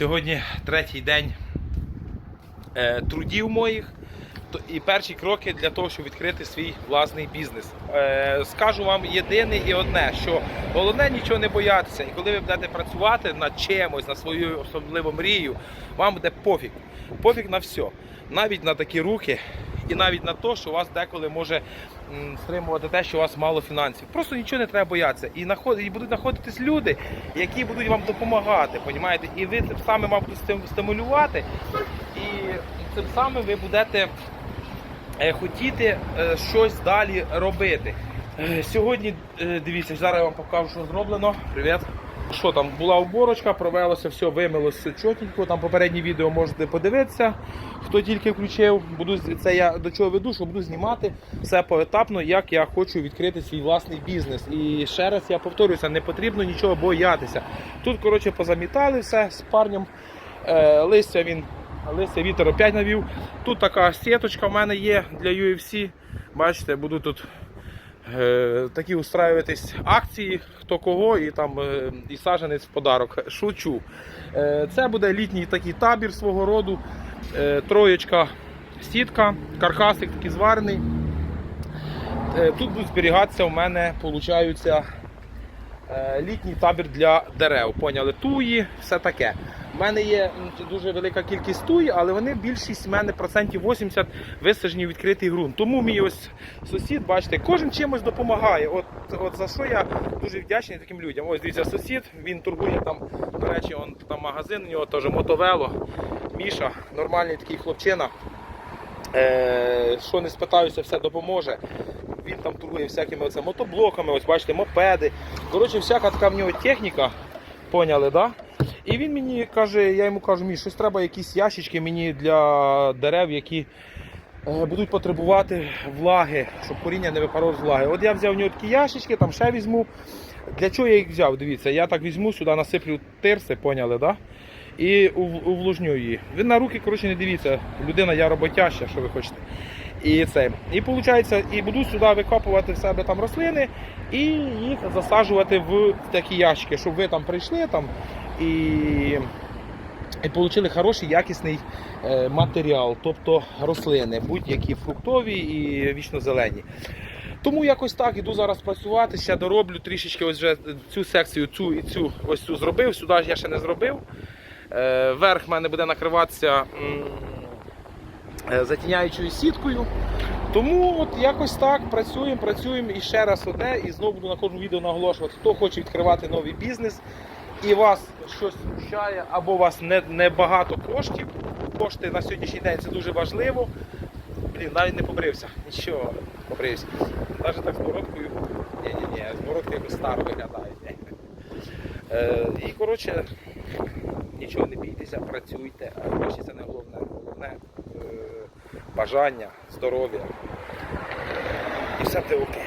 Сьогодні третій день е, трудів моїх і перші кроки для того, щоб відкрити свій власний бізнес. Е, скажу вам єдине і одне, що головне нічого не боятися. І коли ви будете працювати над чимось, на свою особливу мрію, вам буде пофіг. Пофіг на все. Навіть на такі руки, і навіть на те, що вас деколи може стримувати те, що у вас мало фінансів. Просто нічого не треба боятися. І, і будуть знаходитись люди, які будуть вам допомагати, понімаєте? І ви цим самим вам стимулювати, і цим самим ви будете е, хотіти е, щось далі робити. Е, Сьогодні, дивіться, зараз я вам покажу, що зроблено. Привіт. Що там, була уборочка, провелося, все, вимилося чотенько. Там попереднє відео можете подивитися, хто тільки включив. Буду це я до чого веду, що буду знімати все поетапно, як я хочу відкрити свій власний бізнес. І ще раз я повторюся, не потрібно нічого боятися. Тут, коротше, позамітали все з парнем. Е, листя він листя вітер опять навів. Тут така сіточка в мене є для UFC. Бачите, буду тут такі устраюватись акції, хто кого, і там е, і саженець в подарок. Шучу. Е, це буде літній такий табір свого роду. Е, троєчка сітка, каркасик такий зварений. Е, тут будуть зберігатися у мене, виходить, е, літній табір для дерев. Поняли? Туї, все таке. У мене є дуже велика кількість туї, але вони більшість в мене процентів 80 висаджені в відкритий ґрунт. Тому мій ось сусід, бачите, кожен чимось допомагає. От, от за що я дуже вдячний таким людям. Ось дивіться, сусід, він торгує там, до речі, он, там магазин у нього теж мотовело. Міша, нормальний такий хлопчина. Е, що не спитаюся, все допоможе. Він там торгує всякими оце, мотоблоками, ось бачите, мопеди. Коротше, всяка така в нього техніка. Поняли, да? І він мені каже, я йому кажу, мій, щось треба якісь ящички мені для дерев, які е, будуть потребувати влаги, щоб коріння не випарувало з влаги. От я взяв в нього такі ящички, там ще візьму. Для чого я їх взяв? Дивіться, я так візьму, сюди насиплю тирси, поняли, да? І ув- увлажню її. Ви на руки, коротше, не дивіться. Людина я роботяща, що ви хочете. І це. І виходить, і буду сюди викопувати в себе там рослини і їх засаджувати в такі ящики, щоб ви там прийшли там і, і отримали хороший якісний е, матеріал, тобто рослини, будь-які фруктові і вічно зелені. Тому якось так іду зараз працювати, ще дороблю трішечки ось вже цю секцію, цю і цю ось цю зробив. Сюди я ще не зробив. Е, Верх в мене буде накриватися е, затіняючою сіткою. Тому от якось так працюємо, працюємо і ще раз одне, і знову буду на кожному відео наголошувати, хто хоче відкривати новий бізнес і вас щось смущає, або у вас не, не багато коштів. Кошти на сьогоднішній день це дуже важливо. Блін, навіть не побрився. Нічого, побрився. Навіть так з бородкою. Ні-ні-ні, з бородкою старо виглядає. Е, і коротше, нічого не бійтеся, працюйте, гроші це не головне. Головне е, бажання, здоров'я. І все те окей.